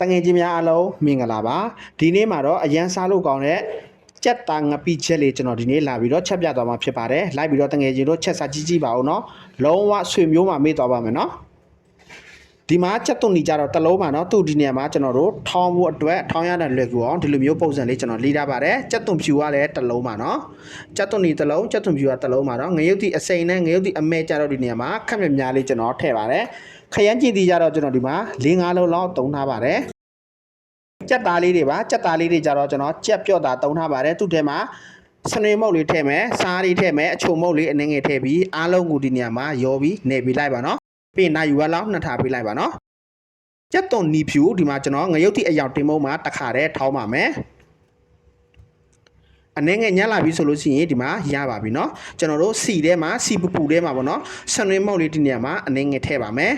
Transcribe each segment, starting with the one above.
တငယ်ချင်းများအားလုံးမင်္ဂလာပါဒီနေ့မှာတော့အရန်စားလို့ကောင်းတဲ့ကြက်တာငပိချက်လေးကျွန်တော်ဒီနေ့လာပြီးတော့ချက်ပြသွားမှာဖြစ်ပါတယ်လိုက်ပြီးတော့တငယ်ချင်းတို့ချက်စားကြည့်ကြည့်ပါဦးနော်လုံးဝဆွေမျိုးမှမေ့သွားပါမယ်နော် ဒီမှာချက်သွန်နေကြတော့တစ်လုံးပါနော်သူ့ဒီနေရာမှာကျွန်တော်တို့ထောင်းဖို့အတွက်ထောင်းရတဲ့လွယ်ကူအောင်ဒီလိုမျိုးပုံစံလေးကျွန်တော်လေးထားပါတယ်ချက်သွန်ဖြူကလည်းတစ်လုံးပါနော်ချက်သွန်နေတစ်လုံးချက်သွန်ဖြူကတစ်လုံးပါနော်ငရုတ်တိအစိန်နဲ့ငရုတ်တိအမဲကြတော့ဒီနေရာမှာခက်မြများလေးကျွန်တော်ထည့်ပါတယ်ခရမ်းကြည့်တီကြတော့ကျွန်တော်ဒီမှာ၄၅လုံးလောက်တုံးထားပါတယ်ကြက်သားလေးတွေပါကြက်သားလေးတွေကြတော့ကျွန်တော်ကြက်ပြော့တာတုံးထားပါတယ်သူ့ထဲမှာစနေမုတ်လေးထည့်မယ်စားလေးထည့်မယ်အချုံမုတ်လေးအနှငယ်ထည့်ပြီးအားလုံးကိုဒီနေရာမှာရောပြီးနေပြီးလိုက်ပါနော် ပြီးရင်နိုင်ယူဝက်လောက်နှစ်ထားပေးလိုက်ပါနော်ကြက်သွန်နီဖြူဒီမှာကျွန်တော်ငရုတ်တိအယောင်တင်မုံမှာတစ်ခါတည်းထောင်းပါမယ်အနှငယ်ညက်လာပြီဆိုလို့ရှိရင်ဒီမှာရပါပြီเนาะကျွန်တော်တို့စီထဲမှာစီပူပူထဲမှာပေါ့နော်စနေမုတ်လေးဒီနေရာမှာအနှငယ်ထည့်ပါမယ်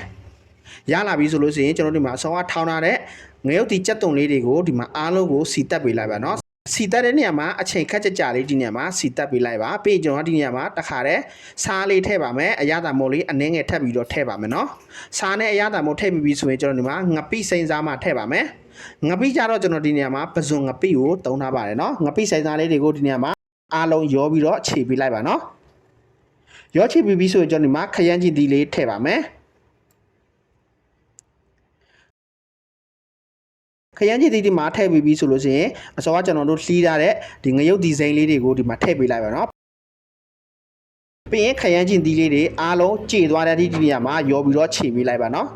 ရလာပြီဆိုလို့ရှိရင်ကျွန်တော်တို့ဒီမှာအစောကထောင်းထားတဲ့ ငရုတ်ဒီကြက်သွန်လေးတွေကိုဒီမှာအားလုံးကိုစီတက်ပေးလိုက်ပါနော် စီတက်တဲ့နေရာမှာအချိန်ခက်ကြကြလေးဒီနေရာမှာစီတက်ပေးလိုက်ပါပြီးရင်ကျွန်တော်ဒီနေရာမှာတခါတည်းစားလေးထည့်ပါမယ်အရသာမို့လေးအနှင်းငယ်ထပ်ပြီးတော့ထည့်ပါမယ်နော်စားနဲ့အရသာမို့ထည့်ပြီးပြီဆိုရင်ကျွန်တော်ဒီမှာငပိစိမ့်စားမှထည့်ပါမယ်ငပိကြတော့ကျွန်တော်ဒီနေရာမှာပဇွန်ငပိကိုတုံးထားပါတယ်နော်ငပိစိမ့်စားလေးတွေကိုဒီနေရာမှာအားလုံးရောပြီးတော့ခြေပေးလိုက်ပါနော်ရောခြေပြီးပြီဆိုရင်ကျွန်တော်ဒီမှာခရမ်းကြီးဒီလေးထည့်ပါမယ် ခရမ်းချီတီဒီမှာထည့်ပြီးပြီဆိုလို့ရှိရင်အစောကကျွန်တော်တို့လှီးထားတဲ့ဒီငရုတ်ဒီဇိုင်းလေးတွေကိုဒီမှာထည့်ပေးလိုက်ပါနော်ပြီးရင်ခရမ်းချီတီလေးတွေအားလုံးကြည်သွားတဲ့ဒီဒီနေရာမှာရောပြီးတော့ခြေပေးလိုက်ပါနော်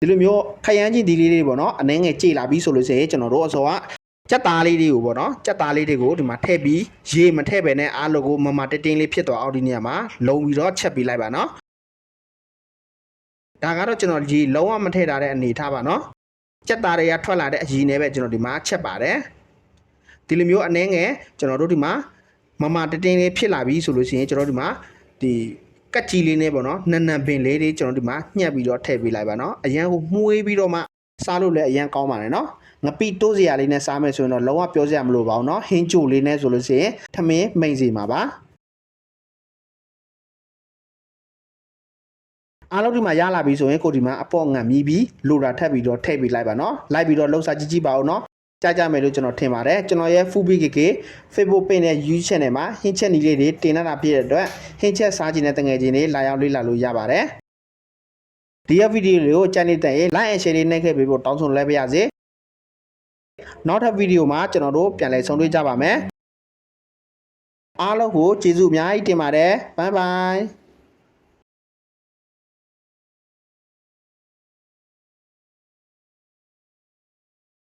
ဒီလိုမျိုးခရမ်းချီတီလေးတွေပေါ့နော်အနှဲငယ်ကြည်လာပြီဆိုလို့ရှိရင်ကျွန်တော်တို့အစောကကြက်သားလေးတွေကိုပေါ့နော်ကြက်သားလေးတွေကိုဒီမှာထည့်ပြီးရေမထည့်ပဲနဲ့အားလုံးကိုမမတင်းတင်းလေးဖြစ်သွားအောင်ဒီနေရာမှာလုံပြီးတော့ချက်ပေးလိုက်ပါနော် ဒါကတော့ကျွန်တော်ဒီလုံးဝမထည့်ထားတဲ့အနေထားပါနော်ကြက်သားတွေကထွက်လာတဲ့အရည်နဲ့ပဲကျွန်တော်ဒီမှာချက်ပါတယ်ဒီလိုမျိုးအနှဲငယ်ကျွန်တော်တို့ဒီမှာမမတတင်းလေးဖြစ်လာပြီဆိုလို့ရှိရင်ကျွန်တော်ဒီမှာဒီကတ်ကြီးလေးနဲ့ပေါ့နော်နန်နန်ပင်လေးတွေကျွန်တော်ဒီမှာညှက်ပြီးတော့ထည့်ပေးလိုက်ပါနော်အရန်ကိုမှုေးပြီးတော့မှစားလို့လည်းအရန်ကောင်းပါတယ်နော်ငပိတိုးစရာလေးနဲ့စားမယ်ဆိုရင်တော့လုံးဝပြောစရာမလိုပါဘူးเนาะဟင်းကြိုလေးနဲ့ဆိုလို့ရှိရင်ထမင်းမိန်စီမှာပါ အားလုံးဒီမှာရလာပြီဆိုရင်ကိုဒီမှာအပေါ့ငံမြည်ပြီးလိုတာထပ်ပြီးတော့ထည့်ပေးလိုက်ပါနော်လိုက်ပြီးတော့လှုပ်ရှားကြည့်ကြည့်ပါဦးနော်ကြားကြမယ်လို့ကျွန်တော်ထင်ပါတယ်ကျွန်တော်ရဲ့ Full BKK Facebook page နဲ့ YouTube channel မှာဟင်းချက်နီးလေးတွေတင်လာတာဖြစ်တဲ့အတွက်ဟင်းချက်စားခြင်းနဲ့တငယ်ချင်းတွေလာရောက်လေ့လာလို့ရပါတယ်ဒီဗီဒီယိုလေးကိုကြိုက်နေတဲ့ရင် like and share လေးနှိပ်ခဲ့ပေးဖို့တောင်းဆိုလိုက်ပါရစေနောက်ထပ်ဗီဒီယိုမှာကျွန်တော်တို့ပြန်လည်ဆုံတွေ့ကြပါမယ်အားလုံးကိုကျေးဇူးအများကြီးတင်ပါတယ်ဘိုင်ဘိုင်